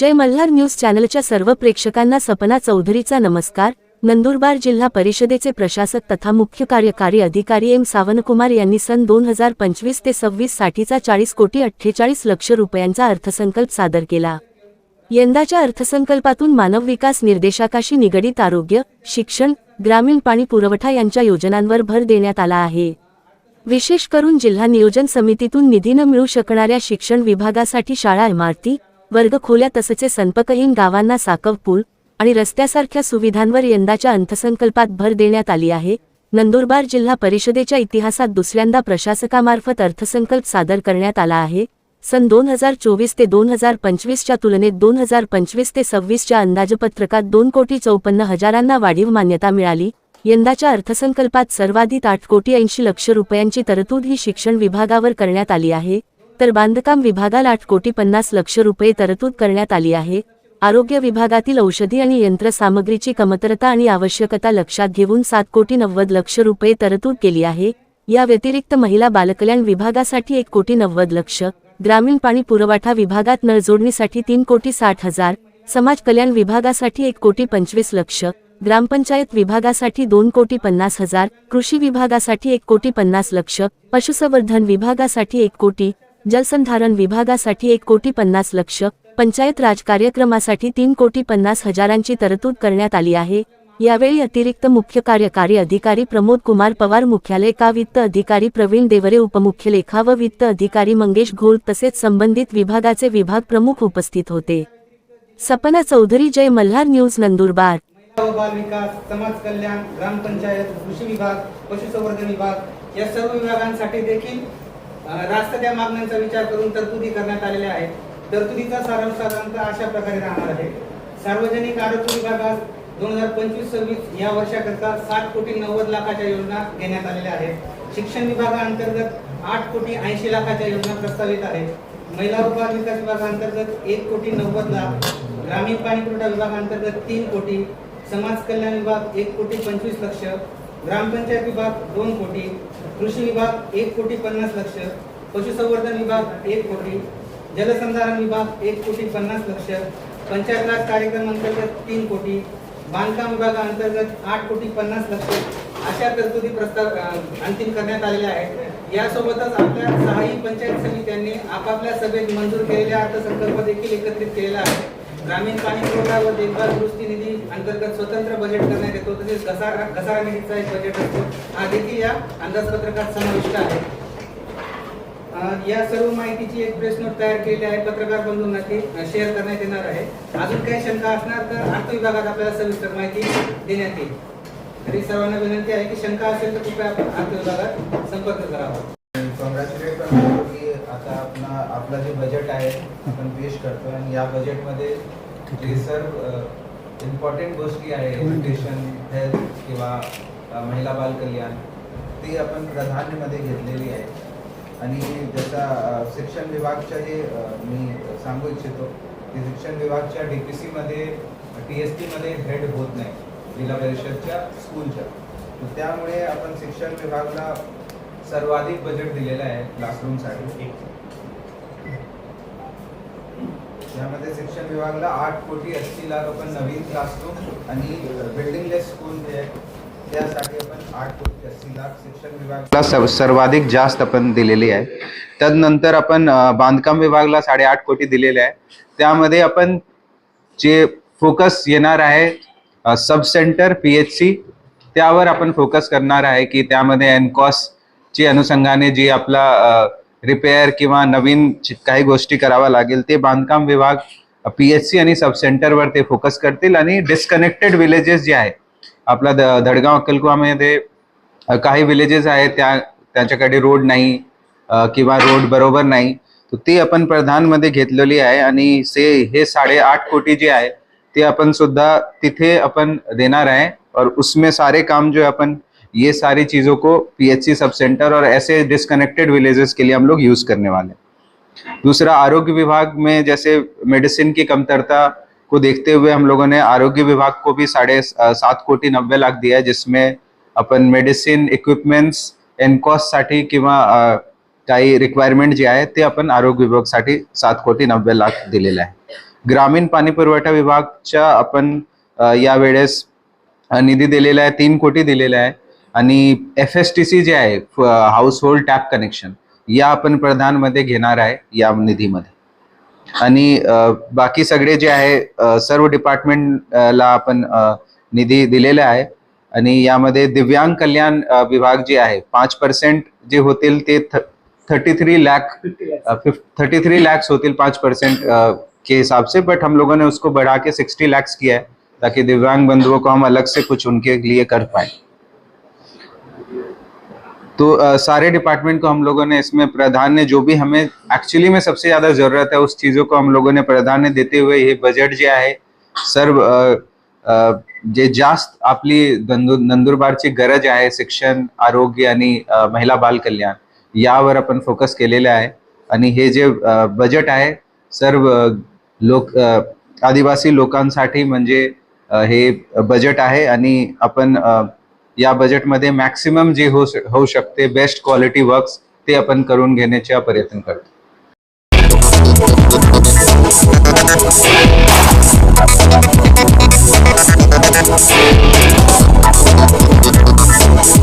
जय Malhar news चॅनलच्या सर्व प्रेक्षकांना सपना चौधरीचा नमस्कार. नंदुरबार जिल्हा परिषदेचे प्रशासक तथा मुख्य कार्यकारी अधिकारी एम सावनकुमार यांनी सन दोन हजार पंचवीस ते सव्वीस साठीचा चाळीस कोटी अठ्ठेचाळीस लक्ष रुपयांचा अर्थसंकल्प सादर केला. यंदाच्या अर्थसंकल्पातून मानव विकास निर्देशाकाशी निगडीत आरोग्य शिक्षण ग्रामीण पाणी पुरवठा यांच्या योजनांवर भर देण्यात आला आहे. विशेष करून जिल्हा नियोजन समितीतून निधी न मिळू शकणाऱ्या शिक्षण विभागासाठी शाळा इमारती वर्गखोल्या तसचे संपर्कहीन गावांना साकव पूल आणि रस्त्यासारख्या सुविधांवर यंदाच्या अर्थसंकल्पात भर देण्यात आली आहे. नंदुरबार जिल्हा परिषदेच्या इतिहासात दुसऱ्यांदा प्रशासकामार्फत अर्थसंकल्प सादर करण्यात आला आहे. सन दोन हजार चोवीस ते दोन हजार पंचवीसच्या तुलनेत दोन हजार पंचवीस ते सव्वीसच्या अंदाजपत्रकात दोन कोटी चौपन्न हजारांना वाढीव मान्यता मिळाली. यंदाच्या अर्थसंकल्पात सर्वाधिक आठ कोटी ऐंशी लक्ष रुपयांची तरतूद ही शिक्षण विभागावर करण्यात आली आहे. तर बांधकाम विभागाला आठ कोटी पन्नास लक्ष रुपये तरतूद करण्यात आली आहे. आरोग्य विभागातील औषधी आणि यंत्रसामग्रीची कमतरता आणि आवश्यकता लक्षात घेऊन सात कोटी नव्वद लक्ष रुपये तरतूद केली आहे. या व्यतिरिक्त महिला बालकल्याण विभागासाठी एक कोटी नव्वद लक्ष ग्रामीण पाणी पुरवठा विभागात नळजोडणीसाठी तीन कोटी साठ हजार समाज कल्याण विभागासाठी एक कोटी पंचवीस लक्ष ग्रामपंचायत विभागासाठी दोन कोटी पन्नास हजार कृषी विभागासाठी एक कोटी पन्नास लक्ष पशुसंवर्धन विभागासाठी एक कोटी जलसंधारण विभागासाठी एक कोटी पन्नास लक्ष पंचायत राज कार्यक्रमासाठी तीन कोटी पन्नास हजारांची तरतूद करण्यात आली आहे. यावेळी अतिरिक्त मुख्य कार्यकारी अधिकारी प्रमोद कुमार पवार मुख्यालय का वित्त अधिकारी प्रवीण देवरे उपमुख्य लेखा व वित्त अधिकारी मंगेश घोळ तसेच संबंधित विभागाचे विभाग प्रमुख उपस्थित होते. सपना चौधरी जय मल्हार न्यूज नंदुरबार. बाल विकास समाज कल्याण ग्रामपंचायत कृषी विभाग पशुसंवर्धन विभाग या सर्व विभागांसाठी देखील रास्त त्या मागण्यांचा विचार करून तरतुदी करण्यात आलेल्या आहेत. तरतुदीचा सारांश साधारणतः अशा प्रकारे राहणार आहे. सार्वजनिक आरोग्य विभागात दोन हजार पंचवीस सव्वीस या वर्षाकरता सात कोटी नव्वद लाखाच्या योजना घेण्यात आलेल्या आहेत. शिक्षण विभागाअंतर्गत आठ कोटी ऐंशी लाखाच्या योजना प्रस्तावित आहेत. महिला व विकास विभागाअंतर्गत एक कोटी नव्वद लाख. ग्रामीण पाणी पुरवठा विभागाअंतर्गत तीन कोटी. समाज कल्याण विभाग एक कोटी पंचवीस लक्ष. ग्रामपंचायत विभाग दोन कोटी. कृषी विभाग एक कोटी पन्नास लक्ष पशुसंवर्धन विभाग एक कोटी जलसंधारण विभाग एक कोटी पन्नास लक्ष पंचायत राज कार्यक्रम अंतर्गत तीन कोटी बांधकाम विभागाअंतर्गत आठ कोटी पन्नास लक्ष अशा तरतुदी प्रस्ताव अंतिम करण्यात आलेल्या आहेत. यासोबतच आपल्या सहाही पंचायत समित्यांनी आपापल्या सभेत मंजूर केलेल्या अर्थसंकल्प देखील एकत्रित केलेला आहे. ग्रामीण पाणी पुरवठा व देखभाल दुरुस्ती निधी अंतर्गत स्वतंत्र बजेट करण्यात येतो. तसेच घसारा घसारा निधीचा एक बजेट असतो. हा देखील या अंदाजपत्रकात समाविष्ट आहे. या सर्व माहितीची एक प्रेस नोट तयार केलेली आहे. पत्रकार बंधूंना ती शेअर करण्यात येणार आहे. अजून काही शंका असणार तर अर्थ विभागात आपल्याला सविस्तर माहिती देण्यात येईल. तरी सर्वांना विनंती आहे की शंका असेल तर कृपया आपण अर्थ विभागात संपर्क करावा. आता आपला आपला जे बजेट आहे आपण पेश करतो आणि या बजेटमध्ये जे सर्व इम्पॉर्टंट गोष्टी आहे एज्युकेशन हेल्थ किंवा महिला बाल कल्याण ती आपण प्राधान्यमध्ये घेतलेली आहे. आणि जसा शिक्षण विभागच्या जे मी सांगू इच्छितो की शिक्षण विभागच्या डी पी सीमध्ये टी एस टीमध्ये हेड होत नाही जिल्हा परिषदच्या स्कूलच्या त्यामुळे आपण शिक्षण विभागाला सर्वाधिक बजेट दिलेलं आहे क्लासरूमसाठी यामध्ये शिक्षण विभागाला आठ कोटी अस्सी लाख आपण नवीन क्लासरूम आणि बिल्डिंगलेस स्कूल जे आहे त्यासाठी आपण आठ कोटी अस्सी लाख शिक्षण विभागाला सर्व- सर्वाधिक जास्त आपण दिलेली आहे. त्यानंतर आपण बांधकाम विभागाला साडेआठ कोटी दिलेले आहे. त्यामध्ये आपण जे फोकस येणार आहे sub centre P H C त्यावर आपण फोकस करणार आहे की त्यामध्ये एनकॉस ची अनुषंगाने जी आपला रिपेअर किंवा नवीन काही गोष्टी कराव्या लागेल ते बांधकाम विभाग पी एच सी आणि सब सेंटरवर ते फोकस करतील आणि डिस्कनेक्टेड विलेजेस जे आहे आपला द- धडगाव अक्कलकुवामध्ये काही विलेजेस आहेत त्या त्यांच्याकडे रोड नाही किंवा रोड बरोबर नाही तर ती आपण प्रधानमध्ये घेतलेली आहे आणि से हे साडेआठ कोटी जे आहे ते आपण सुद्धा तिथे आपण देणार आहे और उसमें सारे काम जो है अपन ये सारी चीज़ों को पीएचसी सब सेंटर और ऐसे डिस्कनेक्टेड विलेजेस के लिए हम लोग यूज़ करने वाले दूसरा, आरोग्य विभाग में जैसे मेडिसिन की कमतरता को देखते हुए हम लोगों ने आरोग्य विभाग को भी साढ़े सात कोटी नब्बे लाख दिया है, जिसमें अपन मेडिसिन इक्विपमेंट्स एनकॉस्ट साठी काही रिक्वायरमेंट जे आहे ते आपण आरोग्य विभागासाठी सात कोटी नब्बे लाख दिलेले आहे ग्रामीण पाणी पुरवठा विभागच्या आपण यावेळेस निधी दिलेला आहे तीन कोटी दिलेला आहे आणि एफ एस टी सी जे आहे हाऊस होल्ड टॅप कनेक्शन या आपण प्रधानमध्ये घेणार आहे या निधीमध्ये. आणि बाकी सगळे जे आहे सर्व डिपार्टमेंटला आपण निधी दिलेला आहे. आणि यामध्ये दिव्यांग कल्याण विभाग जे आहे पाच पर्सेंट जे होतील ते thirty three lakh thirty three lakhs होतील पाँच परसेंट के हिसाब से बट हम लोगों ने उसको बढ़ा के सिक्सटी लैक्स किया है ताकि दिव्यांग बंधुओं को हम अलग से कुछ उनके लिए कर पाए। तो सारे डिपार्टमेंट को हम लोगों ने इसमें प्राधान्य जो भी हमें एक्चुअली में सबसे ज्यादा जरूरत है उस चीजों को हम लोगों ने प्राधान्य देते हुए हे बजेट जे आहे सर्व जे जास्त आपली नंदुरबारची गरज आहे शिक्षण आरोग्य आणि महिला बाल कल्याण यावर आपण फोकस केलेले आहे. आणि हे जे बजेट आहे सर्व लोक आदिवासी लोकांसाठी म्हणजे हे बजेट आहे. आणि आपण या बजेटमध्ये मॅक्सिमम जे होऊ होऊ शकते बेस्ट क्वालिटी वर्क्स ते आपण करून घेण्याचा प्रयत्न करतो